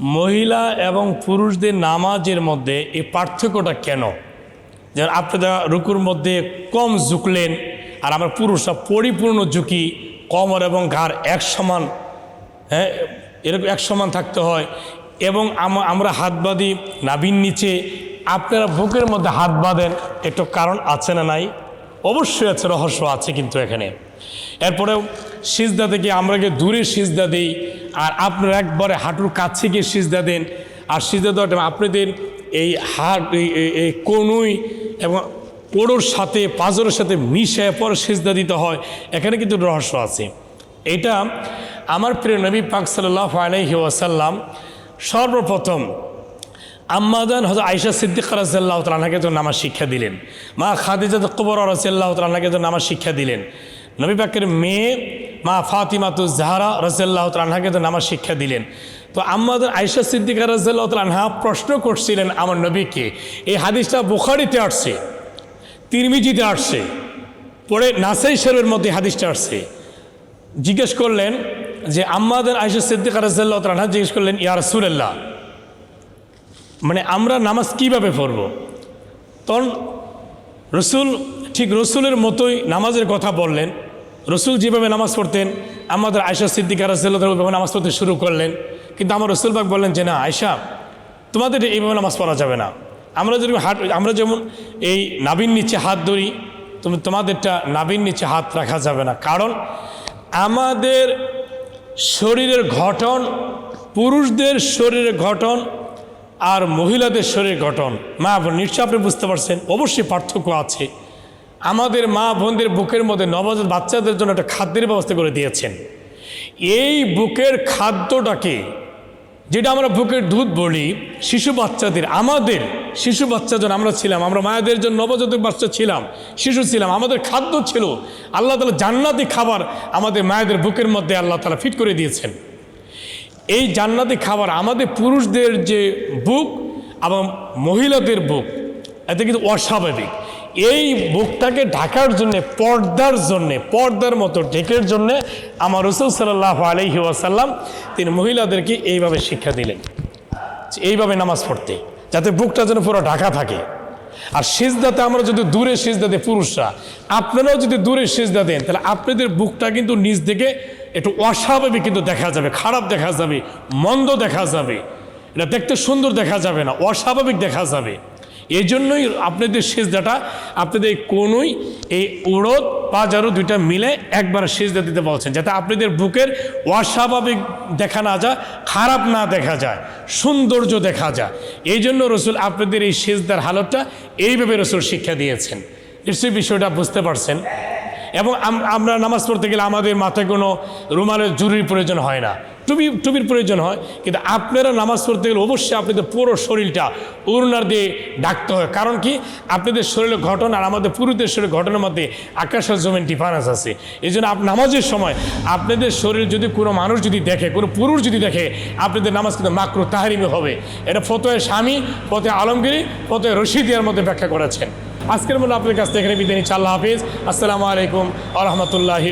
মহিলা এবং পুরুষদের নামাজের মধ্যে এই পার্থক্যটা কেন? যেমন আপনারা রুকুর মধ্যে কম ঝুঁকলেন আর আমরা পুরুষরা পরিপূর্ণ ঝুঁকি, কমর এবং ঘাড় এক সমান হ্যাঁ এরকম এক সমান থাকতে হয় এবং আমরা হাত বাঁধি নাভির নিচে। আপনারা বুকের মধ্যে হাত বাঁধেন, একটু কারণ আছে না নাই? অবশ্যই আছে, রহস্য আছে কিন্তু এখানে। এরপরেও সিজদা থেকে আমরা দূরে সিজদা দিই। আর আপনারা একবারে হাঁটুর কাছে গিয়ে সিজদা দেন। আর সিজদা দেওয়ার টাইমে আপনাদের এই হাট এই- কনুই এবং পোড়োর সাথে, পাজরের সাথে মিশে পরে সিজদা দিতে হয়। এখানে কিন্তু রহস্য আছে। এটা আমার প্রিয় নবী পাক সাল্লাহ আলহি ওয়াসাল্লাম সর্বপ্রথম আম্মাদান হজরত আয়সা সিদ্দিক রাজিয়াল্লাহ তালাকে তো নামাজ শিক্ষা দিলেন। মা খাদিজা কবর রাজিয়াল্লাহ তালাকে তো নামাজ শিক্ষা দিলেন। নবী পাকের মেয়ে মা ফাতিমাতু জাহারা রাজিয়াল্লাহ তালাকে তো নামাজ শিক্ষা দিলেন। তো আম্মাদান আয়সা সিদ্দিকা রাজিয়াল্লাহ তালাহা প্রশ্ন করছিলেন, আমার নবীকে এই হাদিসটা বুখারিতে আসছে, তিরমিজিতে আসছে, পরে নাসাই শরীফের মধ্যে হাদিসটা আসছে। জিজ্ঞেস করলেন যে, আম্মাদের আয়সা সিদ্দিকা রাজিয়াল্লাহ তালাহা জিজ্ঞেস করলেন, ইয়া রাসূলুল্লাহ মানে আমরা নামাজ কীভাবে পড়ব? তখন রসুল, ঠিক রসুলের মতোই নামাজের কথা বললেন। রসুল যেভাবে নামাজ পড়তেন, আমাদের আয়সা সিদ্দিকা রাজিয়াল্লাহ ওইভাবে নামাজ পড়তে শুরু করলেন, কিন্তু আমার রসুল বাগ বললেন যে, না আয়সা তোমাদের এইভাবে নামাজ পড়া যাবে না। আমরা যেরকম হাত আমরা যেমন এই নাবির নিচে হাত ধরি, তুমি, তোমাদেরটা নাবির নিচে হাত রাখা যাবে না। কারণ আমাদের শরীরের গঠন পুরুষদের শরীরের গঠন আর মহিলাদের শরীরের গঠন। মা নিশ্চয় আপনি বুঝতে পারছেন, অবশ্যই পার্থক্য আছে। আমাদের মা বোনদের বুকের মধ্যে নবজাত বাচ্চাদের জন্য একটা খাদ্যের ব্যবস্থা করে দিয়েছেন। এই বুকের খাদ্যটাকে, যেটা আমরা বুকের দুধ বলি, শিশু বাচ্চাদের, আমাদের শিশু বাচ্চা যখন আমরা ছিলাম, আমরা মায়েদের জন্য নবজাতক বাচ্চা ছিলাম, শিশু ছিলাম, আমাদের খাদ্য ছিল। আল্লাহ তালা জান্নাতি খাবার আমাদের মায়েদের বুকের মধ্যে আল্লাহ তালা ফিট করে দিয়েছেন। এই জান্নাতি খাবার আমাদের পুরুষদের যে বুক এবং মহিলাদের বুক, এতে কিন্তু অস্বাভাবিক। এই বুকটাকে ঢাকার জন্যে, পর্দার জন্যে, পর্দার মতো ঢেকের জন্যে আমার রসুল সাল্লাহ আলহি ওয়াসাল্লাম তিনি মহিলাদেরকে এইভাবে শিক্ষা দিলেন এইভাবে নামাজ পড়তে, যাতে বুকটা যেন পুরো ঢাকা থাকে। আর সিজদাতে আমরা যদি দূরে সিজদা দিই পুরুষরা, আপনারাও যদি দূরে সিজদা দেন, তাহলে আপনাদের বুকটা কিন্তু নিজ থেকে একটু অস্বাভাবিক কিন্তু দেখা যাবে, খারাপ দেখা যাবে, মন্দ দেখা যাবে, এটা দেখতে সুন্দর দেখা যাবে না, অস্বাভাবিক দেখা যাবে। এই জন্যই আপনাদের সেজদাটা, আপনাদের কোনোই এই উড়দ পাজারো দুইটা মিলে একবার সেজদা দিতে বলছেন, যাতে আপনাদের বুকের অস্বাভাবিক দেখা না যায়, খারাপ না দেখা যায়, সৌন্দর্য দেখা যায়। এই জন্য রসুল আপনাদের এই সেজদার হালতটা এইভাবে রসুল শিক্ষা দিয়েছেন। নিশ্চয়ই বিষয়টা বুঝতে পারছেন। এবং আমরা নামাজ পড়তে গেলে আমাদের মাথায় কোনো রুমালের জরুরি প্রয়োজন হয় না। টুপি টুপির প্রয়োজন হয়, কিন্তু আপনারা নামাজ পড়তে গেলে অবশ্যই আপনাদের পুরো শরীরটা উড়নার দিয়ে ডাকতে হয়। কারণ কি? আপনাদের শরীরের ঘটনা আর আমাদের পুরুষদের শরীরের ঘটনার মধ্যে আকাশ আর জমিন ডিফারেন্স আছে। এই জন্য নামাজের সময় আপনাদের শরীর যদি কোনো মানুষ যদি দেখে, কোনো পুরুষ যদি দেখে, আপনাদের নামাজ কিন্তু মাকরু তাহারিমি হবে। এটা ফতোয় স্বামী, ফতোয় আলমগিরি, ফতোয় রশিদিয়ার মধ্যে ব্যাখ্যা করেছেন। আজকের মধ্যে আপনাদের কাছ থেকে এখানে বিদায় নিচ্ছি। আল্লাহ হাফিজ। আসসালামু আলাইকুম আ রহমতুল্লাহি